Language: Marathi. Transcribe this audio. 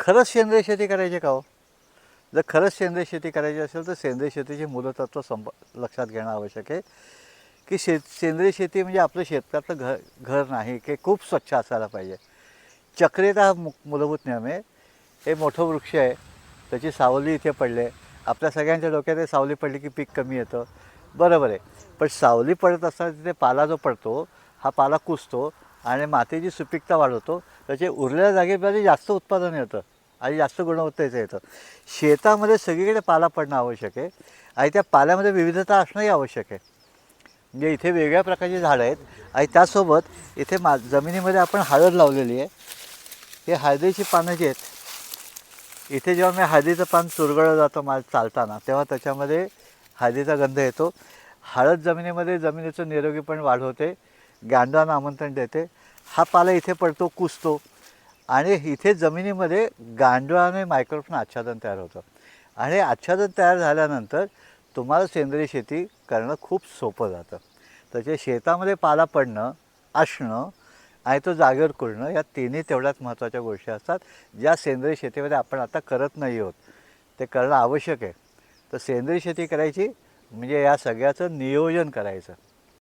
खरंच सेंद्रिय शेती करायची का हो? जर खरंच सेंद्रिय शेती करायची असेल तर सेंद्रिय शेतीची मूलतत्व संप लक्षात घेणं आवश्यक आहे. की शे सेंद्रिय शेती म्हणजे आपलं शेतकऱ्याचं घर घर नाही की खूप स्वच्छ असायला पाहिजे. चक्रेता हा मु मूलभूत नियम आहे. हे मोठं वृक्ष आहे. त्याची सावली इथे पडले आपल्या सगळ्यांच्या डोक्यात हे सावली पडली की पीक कमी येतं. बरोबर आहे. पण सावली पडत असताना तिथे पाला जो पडतो हा पाला कुसतो आणि मातीची सुपीकता वाढवतो. त्याचे उरलेल्या जागेमध्ये जास्त उत्पादन येतं आणि जास्त गुणवत्तेचं येतं. शेतामध्ये सगळीकडे पाला पडणं आवश्यक आहे आणि त्या पाल्यामध्ये विविधता असणंही आवश्यक आहे. म्हणजे इथे वेगळ्या प्रकारची झाडं आहेत आणि त्यासोबत इथे मा जमिनीमध्ये आपण हळद लावलेली आहे. हे हळदीची पानं जी आहेत इथे जेव्हा मी हळदीचं पान चुरगळलं जातं मा चालताना तेव्हा त्याच्यामध्ये हळदीचा गंध येतो. हळद जमिनीमध्ये जमिनीचं निरोगीपण वाढवते गांडांना आमंत्रण देते. हा पाला इथे पडतो कुसतो. आणि इथे जमिनीमध्ये गांडुळाने मायक्रोफन आच्छादन तयार होतं. आणि आच्छादन तयार झाल्यानंतर तुम्हाला सेंद्रिय शेती करणं खूप सोपं जातं. त्याच्या शेतामध्ये पाला पडणं असणं आणि तो जागेवर कुरणं या तिन्ही तेवढ्याच महत्त्वाच्या गोष्टी असतात. ज्या सेंद्रिय शेतीमध्ये आपण आता करत नाही आहोत ते करणं आवश्यक आहे. तर सेंद्रिय शेती करायची म्हणजे या सगळ्याचं नियोजन करायचं.